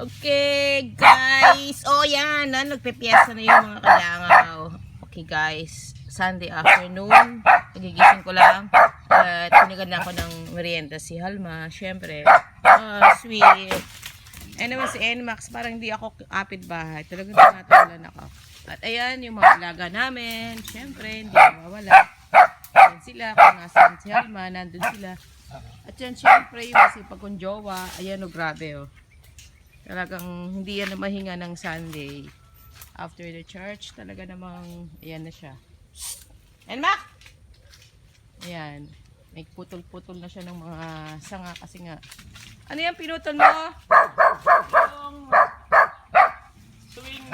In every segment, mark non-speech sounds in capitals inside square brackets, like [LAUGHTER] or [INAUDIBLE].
Okay, guys. Oh, yan. Na, nagpipiesta na yung mga kalangaw. Okay, guys. Sunday afternoon. Nagigising ko lang. At pinigan na ako ng merienda si Halma. Siyempre. Ah, sweet. Anyway, si NMAX, parang hindi ako kapit bahay. Talagang tinatawalan ako. At ayan, yung mga alaga namin. Siyempre, hindi mawawala. Ayan sila. Kung nasaan si Halma, nandun sila. At yan, siyempre, yung masipag kong jowa. Ayan, oh, grabe, oh. Talagang hindi yan na mahinga ng Sunday. After the church, talaga namang, ayan na siya. And Mac! Ayan. May putol-putol na siya ng mga sanga kasi nga. Ano yan pinutol mo? Yung tuwing,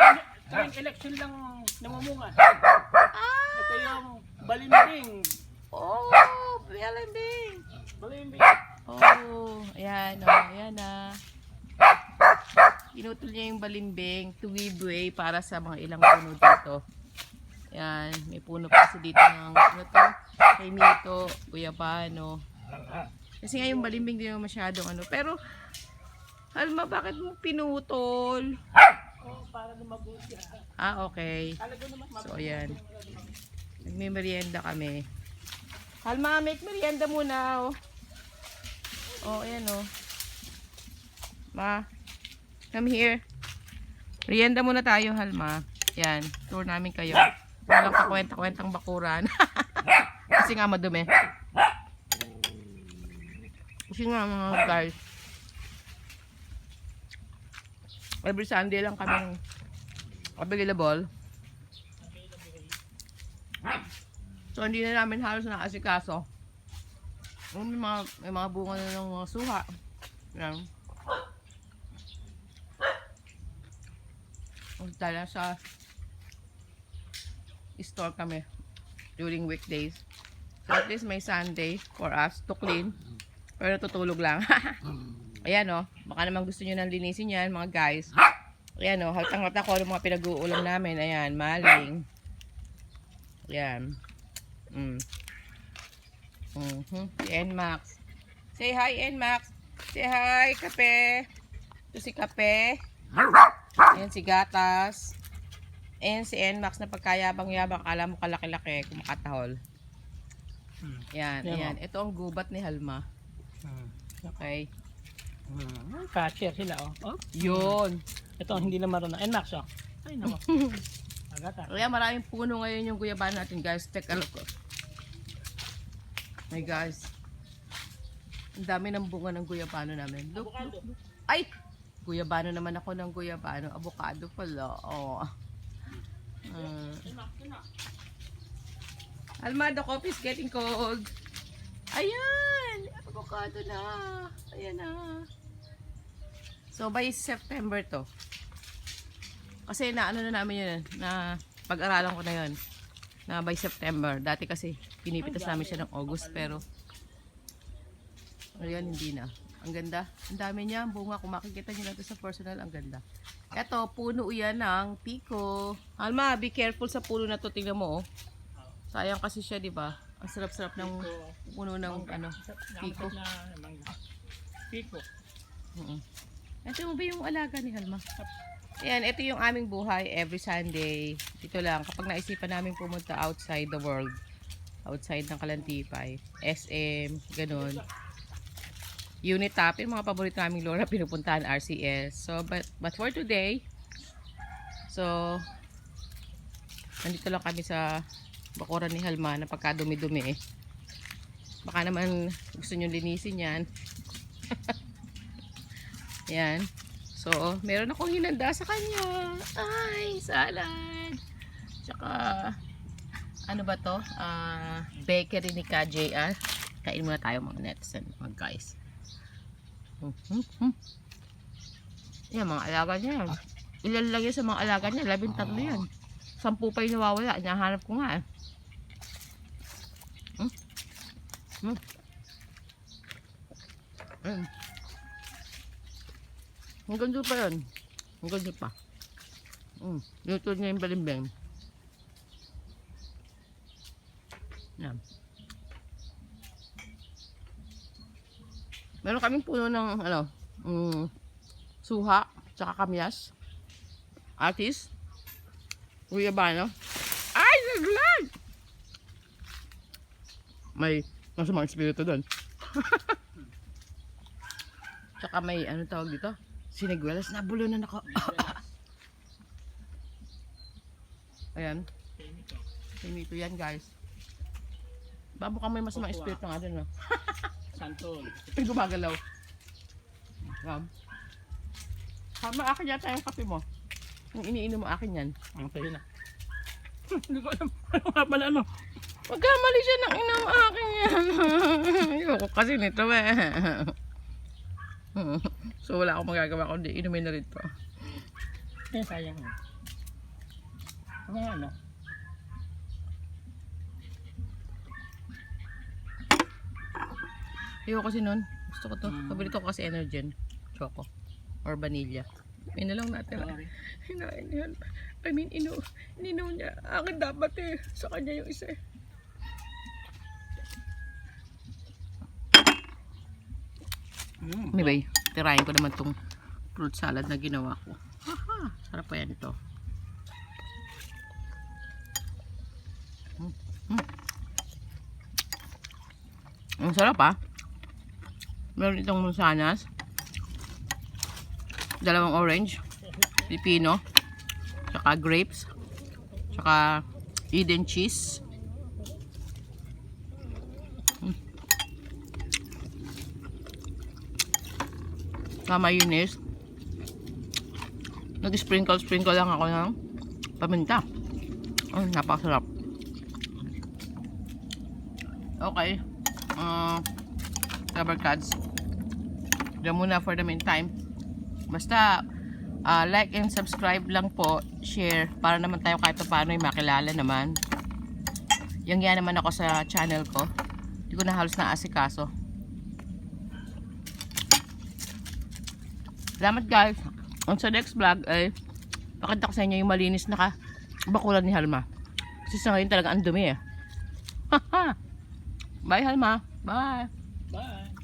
tuwing election lang namumunga. Ah! Ito yung balimbing. Oh, Belimbing. Balimbing. Oh, ayan, oh, ayan na. Pinutol niya yung balimbing to give way para sa mga ilang puno dito. Ayan, may puno pa kasi dito ng ano to, kay Mito, Guyabano. Kasi nga yung balimbing di naman masyadong ano. Pero, Alma, bakit mo pinutol? Oh, para lumago siya. Ah, okay. So, ayan. Nagme-merienda kami. Halma, make merienda muna, oh. Oh, ayan, oh. Ma, come here. Merienda muna tayo, Halma. Yan, tour namin kayo. Walang kakwenta-kwentang bakuran. [LAUGHS] Kasi nga madumi. Kasi nga mga guys. Every Sunday lang kami available. So, hindi na namin halos nakasikaso. Um, May mga, may mga bunga na ng mga suha. Yan. Punta sa store kami during weekdays. So, at least may Sunday for us to clean. Pero natutulog lang. [LAUGHS] Ayan, oh. Baka naman gusto nyo nang linisin yan, mga guys. Ayan, oh. Haltang-halta ko ang mga pinag-uulam namin. Ayan, maling. Ayan. Mm. Mhm. Si Nmax. Say hi, Nmax. Say hi, Kape. Ito si Kape. Ayan si Gatas. Ayan si Nmax na pagkayabang-yabang. Kala mo kalaki-laki. Kumakatahol. Hmm. Ayan, Yan, ayan. Ito ang gubat ni Halma. Hmm. Okay. Hmm. Catcher sila, oh. oh. Yun. Ito, hindi na marunong. And Max, oh. Ay, nako. [LAUGHS] Agata. Kaya maraming puno ngayon yung guyabano natin, guys. Take a look. oh. Hey, guys. Ang dami ng bunga ng guyabano namin. Look, look, look. Ay! Guyabano naman ako ng guyabano. Avocado pala. Oh. Mm. Alma, the coffee is getting cold. Ayan! Avocado na. Ayan na. So, by September to. Kasi na ano na namin yun, na pag-aralan ko na yun. Na by September. Dati kasi pinipitas namin siya ng August pero ngayon hindi na. Ang ganda. Ang dami niya. Ang bunga. Kung makikita niyo ito sa personal, ang ganda. Ito, puno yan ng piko. Alma, be careful sa puno na to. Tingnan mo, oh. Sayang kasi siya, di ba? Ang sarap-sarap ng puno ng ano, piko. Piko. Mm Ito mo ba yung alaga ni Halma? Ayan, ito yung aming buhay every Sunday. Dito lang, kapag naisipan namin pumunta outside the world, outside ng Kalantipay, SM, ganun. Unit top, yung mga paborito naming Laura pinupuntahan, RCS. So, but, but for today, so, nandito lang kami sa bakuran ni Halma na pagkadumi-dumi eh. Baka naman gusto nyo linisin yan. [LAUGHS] Yan. So, meron akong hinanda sa kanya. Ay, salad. Tsaka, ano ba to? Ah, bakery ni KJR. Kain muna tayo mga netizen, mga guys. Mm-hmm. Yan, mga alaga niya. Ilan lang yan sa mga alaga niya? Labing tatlo yan. Sampu pa yung nawawala. Nahanap ko nga. Hmm? Hmm? Mm. Ang ganda pa yun. Ang ganda pa. Mm. Luto niya yung balimbing. Yan. Meron kaming puno ng ano, mm, suha, tsaka kamyas. Atis. Guyabano. Ay, naglag! May masamang espiritu doon. [LAUGHS] tsaka may, ano tawag dito? Siniguelas. Nabulunan ako. [LAUGHS] Ayan. Pinito yan, guys. Babo ka may masamang espiritu nga doon, no? [LAUGHS] Santol. Ay, gumagalaw. Ram. Tama, akin yata yung kape mo. Yung iniinom mo akin yan. Ang tayo na. [LAUGHS] Hindi ko alam. Ano nga pala ano? Pagkamali siya ng ina mo akin yan. [LAUGHS] Ayoko kasi nito eh. [LAUGHS] so wala akong magagawa kundi inumin na rin to. Eh, sayang. Ano nga ano? Ayoko kasi nun. Gusto ko to. Mm. Paborito ko kasi Energen. Choco. Or vanilla. Yun na lang natin. Sorry. [LAUGHS] Hinain yan. I mean, inu ininom niya. Akin dapat eh. Sa kanya yung isa eh. Mm. Anyway, tirahin ko naman tong fruit salad na ginawa ko. Haha, sarap pa yan ito. Mm, mm. Ang sarap ah. Meron itong mansanas. Dalawang orange. Pipino. Tsaka grapes. Tsaka Eden cheese. Sa mayonnaise. Nag-sprinkle-sprinkle lang ako ng paminta. Oh, napakasarap. Okay. Uh, rubber cards. Diyan muna for the meantime. Basta, ah, like and subscribe lang po. Share. Para naman tayo kahit paano ay makilala naman. Yung yan naman ako sa channel ko. Hindi ko na halos na asikaso. Salamat guys. Ang sa next vlog ay pakita ko sa inyo yung malinis na ka bakulan ni Halma. Kasi sa ngayon talaga ang dumi eh. [LAUGHS] Bye Halma. Bye. Bye.